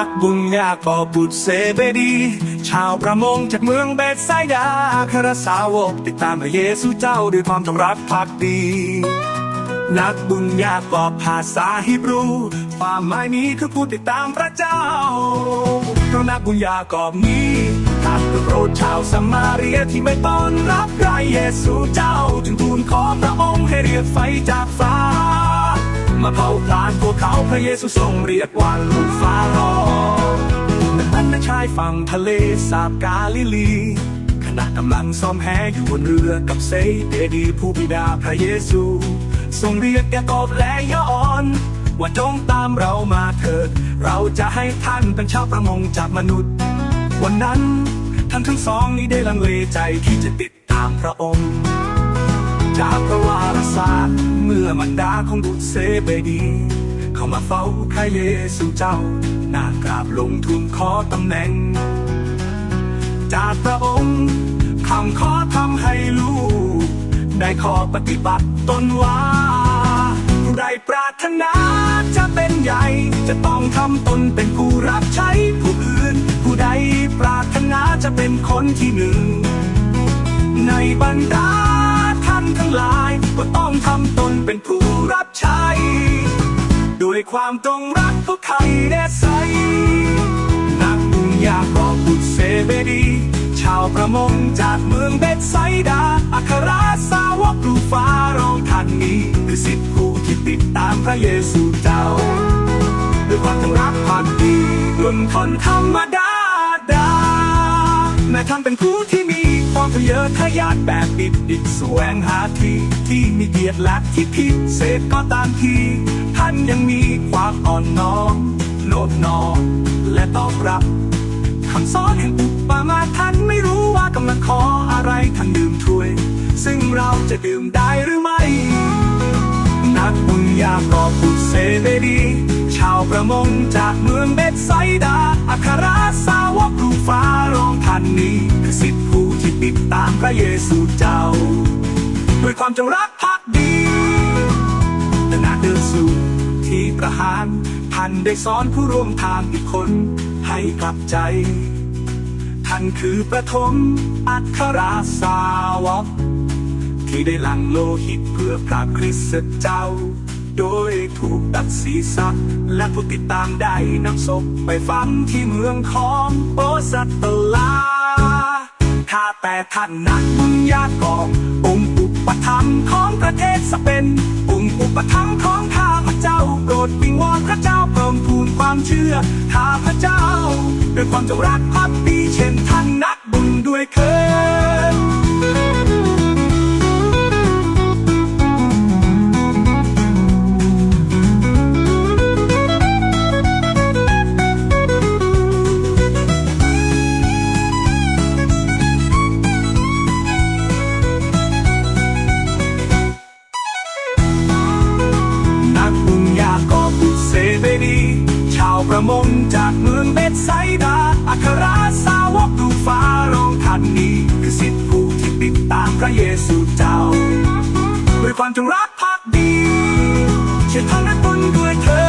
ักบุญยากอบบุตรเซเบดี ชาวประมงจากเมืองเบธไซดาคารสาวกติดตามพระเยซูเจ้าด้วยความจงรักภักดี นักบุญยากอบภาษาฮิบรู ความหมายนี้คือผู้ติดตามพระเจ้าเพราะนักบุญยากอบนี้ตัดโปรดชาวสมาเรียที่ไม่ต้อนรับพระเยซูเจ้า จึงทูลขอพระองค์ให้เรียกไฟจากฟ้า มาเผาผลาญพวกเขาพระเยซูทรงเรียกว่าลูกฟ้าร้องนั้นในชายฝั่งทะเลสาบกาลิลี ขณะกำลังซ้อมแหอยู่บนเรือกับเซเดดีผู้บิดาพระเยซู ทรงเรียกแกกอบและยออนว่าจงตามเรามาเถิด เราจะให้ท่านเป็นชาวประมงจากมนุษย์ วันนั้นท่านทั้งสองนี้ได้ลังเลใจที่จะติดตามพระองค์ จากพระวารศาสตร์เมื่อมันดาของบุตรเซเบดีเข้ามาเฝ้าพระเยซูเจ้า นากราบลงทุนขอตำแหน่ง จากพระองค์คำขอทำให้ลูก ได้ขอปฏิบัติตนว่าผู้ใดปรารถนาจะเป็นใหญ่ จะต้องทำตนเป็นผู้รับใช้ผู้อื่น ผู้ใดปรารถนาจะเป็นคนที่หนึ่ง ในบรรดา เป็นผู้รับใช้ด้วยความจงรักพวกใครแน่ใสนักบุญยากอบบุตรเซเบดี ชาวประมงจากเมืองเบธไซดา อัครสาวกรูฟ้ารองท่านนี้ คือสิทธิผู้ที่ติดตามพระเยซูเจ้า ด้วยความจงรักภักดีล้วนคนธรรมดาดา แม้ท่านเป็นผู้ที่มีความทะเยอทะยานแบบบิดดิดแสวงหาที่ที่มีเกียรติและที่พิเศษก็ตามทีท่านยังมีความอ่อนน้อมโนบน้อมและตอบรับคำสอนแห่งอุปมาท่านไม่รู้ว่ากำลังขออะไรท่านดื่มถ้วย ซึ่งเราจะดื่มได้หรือไม่ นักบุญยากอบบุเซเบดีชาวประมงจากเมืองเบธไซดาอัคราสาวกรูฟ้าานนี้คือสิทธิผู้ที่ติดตามพระเยซูเจ้า ด้วยความจงรักภักดีแต่นาเดินสู่ที่ประหารท่านได้สอนผู้ร่วมทางอีกคนให้กลับใจ ท่านคือประทมอัคราสาวกที่ได้หลั่งโลหิตเพื่อพระคริสต์เจ้า โดยถูกตัดศีรษะและผู้ติดตามได้นำศพไปฝังที่เมืองของโอสัตตลา ถ้าแต่ท่านนักบุญญากององค์อุปถัมภ์ของประเทศสเปนองค์อุปถัมภ์ของข้าพระเจ้าโปรดวิงวอนพระเจ้าเพิ่มพูนความเชื่อข้าพระเจ้า ด้วยความจงรักภักดีเช่นท่านนักบุญด้วยเคิน ประมงจากเมืองเบธไซดา อัคราสาวกดูฟ้ารองทันนี้คือสิทธิผู้ที่ติดตามพระเยซูเจ้า ด้วยความจงรักภักดีเชื่อท่านนักบุญด้วยเธอ